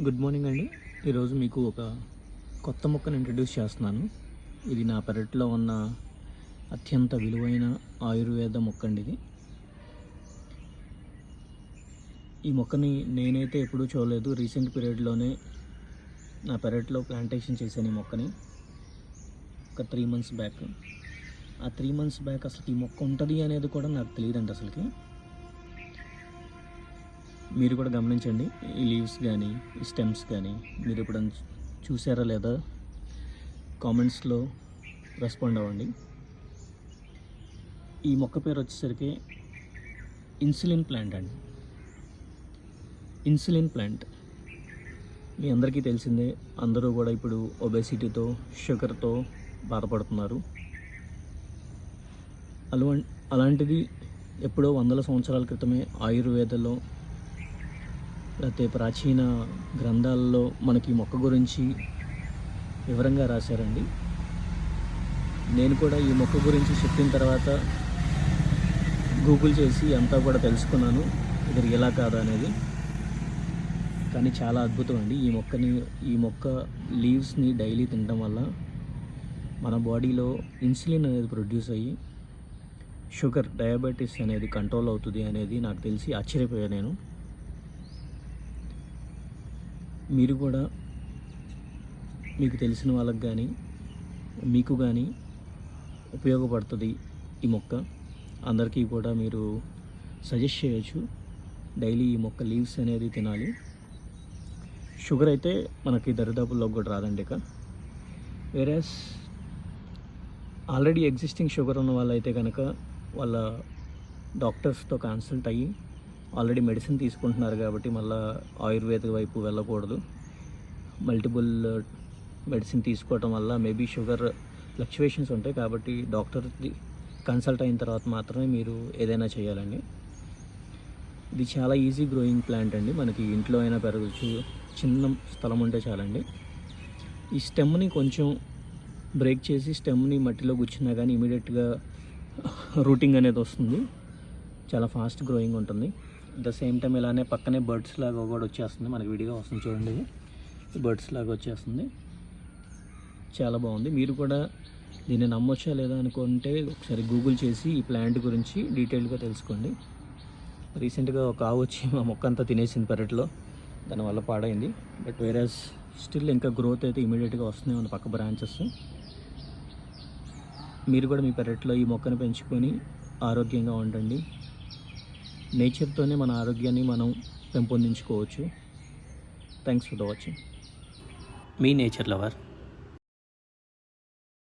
Good morning అండి. ఈరోజు మీకు ఒక కొత్త మొక్కను ఇంట్రడ్యూస్ చేస్తున్నాను. ఇది నా పెరట్లో ఉన్న అత్యంత విలువైన ఆయుర్వేద మొక్క అండి ఇది. ఈ మొక్కని నేనైతే ఎప్పుడూ చూడలేదు. రీసెంట్ పీరియడ్లోనే నా పెరట్లో ప్లాంటేషన్ చేశాను ఈ మొక్కని. ఒక త్రీ మంత్స్ బ్యాక్ ఆ త్రీ మంత్స్ బ్యాక్ అసలు ఈ మొక్క ఉంటుంది అనేది కూడా నాకు తెలియదండి అసలుకి. మీరు కూడా గమనించండి. ఈ లీవ్స్ కానీ ఈ స్టెమ్స్ కానీ మీరు ఎప్పుడైనా చూసారా లేదా? కామెంట్స్లో రెస్పాండ్ అవ్వండి. ఈ మొక్క పేరు వచ్చేసరికి ఇన్సులిన్ ప్లాంట్ అండి. Insulin plant. మీ అందరికీ తెలిసిందే అందరూ కూడా ఇప్పుడు ఒబేసిటీతో షుగర్తో బాధపడుతున్నారు. అలా అలాంటిది ఎప్పుడో వందల సంవత్సరాల క్రితమే ఆయుర్వేదలో లేకపోతే ప్రాచీన గ్రంథాల్లో మనకి ఈ మొక్క గురించి వివరంగా రాశారండి. నేను కూడా ఈ మొక్క గురించి చెప్పిన తర్వాత గూగుల్ చేసి అంతా కూడా తెలుసుకున్నాను ఇది ఎలా కాదా అనేది. కానీ చాలా అద్భుతం అండి. ఈ మొక్కని ఈ మొక్క లీవ్స్ని డైలీ తినడం వల్ల మన బాడీలో ఇన్సులిన్ అనేది ప్రొడ్యూస్ అయ్యి షుగర్ డయాబెటీస్ అనేది కంట్రోల్ అవుతుంది అనేది నాకు తెలిసి ఆశ్చర్యపోయాను నేను. మీరు కూడా మీకు తెలిసిన వాళ్ళకి కానీ మీకు కానీ ఉపయోగపడుతుంది ఈ మొక్క. అందరికీ కూడా మీరు సజెస్ట్ చేయొచ్చు. డైలీ ఈ మొక్క లీవ్స్ అనేది తినాలి. షుగర్ అయితే మనకి దరిదాపుల్లో కూడా రాదండి ఇక. వేరేస్ ఆల్రెడీ ఎగ్జిస్టింగ్ షుగర్ ఉన్న వాళ్ళైతే కనుక వాళ్ళ డాక్టర్స్తో కన్సల్ట్ అయ్యి ఆల్రెడీ మెడిసిన్ తీసుకుంటున్నారు కాబట్టి మళ్ళీ ఆయుర్వేద వైపు వెళ్ళకూడదు. మల్టిపుల్ మెడిసిన్ uh, తీసుకోవటం వల్ల మేబీ షుగర్ ఫ్లక్చువేషన్స్ ఉంటాయి కాబట్టి డాక్టర్ కన్సల్ట్ అయిన తర్వాత మాత్రమే మీరు ఏదైనా చేయాలండి. ఇది చాలా ఈజీ గ్రోయింగ్ ప్లాంట్ అండి. మనకి ఇంట్లో అయినా పెరగచ్చు చిన్న స్థలం ఉంటే చాలండి. ఈ స్టెమ్ని కొంచెం బ్రేక్ చేసి స్టెమ్ని మట్టిలో గుచ్చినా కానీ ఇమీడియట్గా రూటింగ్ అనేది వస్తుంది. చాలా ఫాస్ట్ గ్రోయింగ్ ఉంటుంది. ద సేమ్ టైం ఇలానే పక్కనే బర్డ్స్ లాగా కూడా వచ్చేస్తుంది. మనకి విడిగా వస్తుంది చూడండి ఇది. బర్డ్స్ లాగా వచ్చేస్తుంది. చాలా బాగుంది. మీరు కూడా దీన్ని నమ్మొచ్చా లేదా అనుకుంటే ఒకసారి గూగుల్ చేసి ఈ ప్లాంట్ గురించి డీటెయిల్గా తెలుసుకోండి. రీసెంట్గా ఒక ఆవు వచ్చి మా మొక్క అంతా తినేసింది పెరట్లో. దానివల్ల పాడైంది. బట్ వేరే స్టిల్ ఇంకా గ్రోత్ అయితే ఇమీడియట్గా వస్తున్నాయి మన పక్క బ్రాంచెస్ మీరు కూడా మీ పెరట్లో ఈ మొక్కను పెంచుకొని ఆరోగ్యంగా ఉండండి. నేచర్తోనే మన ఆరోగ్యాన్ని మనం పెంపొందించుకోవచ్చు. థ్యాంక్స్ ఫర్ ద వాచింగ్ మీ నేచర్ లవర్.